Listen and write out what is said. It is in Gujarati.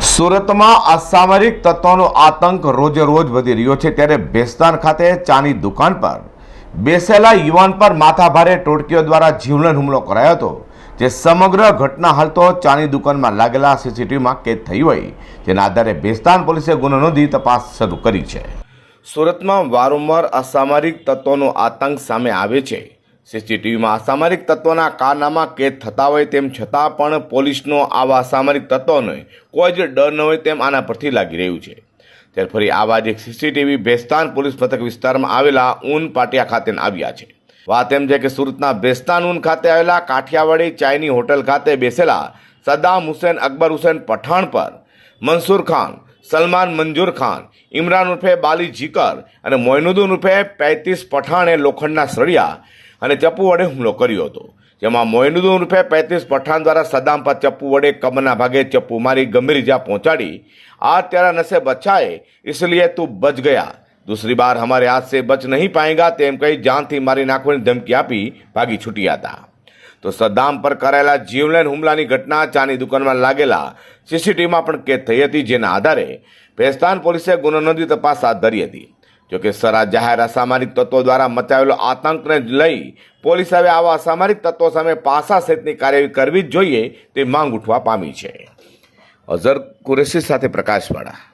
સુરતમાં અસામરિક તત્વોનો આતંક રોજે રોજ વધી રહ્યો છે ત્યારે બેસ્તાન ખાતે ચાની દુકાન પર બેસેલા યુવાન પર માથાભારે ટોળકીઓ દ્વારા જીવલેણ હુમલો કરાયો હતો, જે સમગ્ર ઘટના હાલ તો ચાની દુકાનમાં લાગેલા સીસીટીવીમાં કેદ થઈ હોય, જેના આધારે બેસ્તાન પોલીસે ગુનો નોંધી તપાસ શરૂ કરી છે. સુરતમાં વારંવાર અસામરિક તત્વોનો આતંક સામે આવે છે. સીસીટીવીમાં અસામરિક તત્વોના કારનામાં કેદ થતા હોય તેમ છતાં પણ પોલીસનો આવા અસામરિક તત્વોને કોઈ જ ડર ન હોય તેમ આના પરથી લાગી રહ્યું છે. ત્યારે ફરી આવા જ એક સીસીટીવી બેસ્તાન પોલીસ મથક વિસ્તારમાં આવેલા ઊન પાટિયા ખાતે આવ્યા છે. વાત એમ છે કે સુરતના બેસ્તાન ઊન ખાતે આવેલા કાઠિયાવાડી ચાઇની હોટલ ખાતે બેસેલા સદ્દામ હુસેન અકબર હુસેન પઠાણ પર મનસુર ખાન, સલમાન મંજૂર ખાન, ઇમરાન ઉર્ફે બાલી જીકર અને મોઇનુદ્દીન ઉર્ફે પૈતીસ પઠાણે લોખંડના સળિયા અને ચપ્પુ વડે હુમલો કર્યો હતો જેમાં મોઇનુદ્દીન ઉર્ફે પૈતીસ પઠાણ દ્વારા સદામ પર ચપ્પુ વડે કમરના ભાગે ચપ્પુ મારી ગંભીર ઇજા પહોંચાડી आज तेरा नशे बचाए इसलिए तू बच गया दूसरी बार हमारे हाथ से बच नहीं पाएगा તેમ કહી જાનથી મારી નાખવાની ધમકી આપી ભાગી છૂટ્યા હતા તો સદ્દામ પર કરાયેલા જીવલેણ હુમલાની ઘટના ચાની દુકાનમાં લાગેલા સીસીટીવીમાં પણ કેદ થઈ હતી જેના આધારે ભેસ્તાન પોલીસે ગુનો નોંધી તપાસ હાથ ધરી હતી જોકે સરા જાહેર અસામાજિક તત્વો દ્વારા મચાવેલો આતંકને લઈ પોલીસ હવે આવા અસામાજિક તત્વો સામે પાસા સહિતની કાર્યવાહી કરવી જ જોઈએ તે માંગ ઉઠવા પામી છે. અઝર કુરેશી સાથે પ્રકાશવાળા.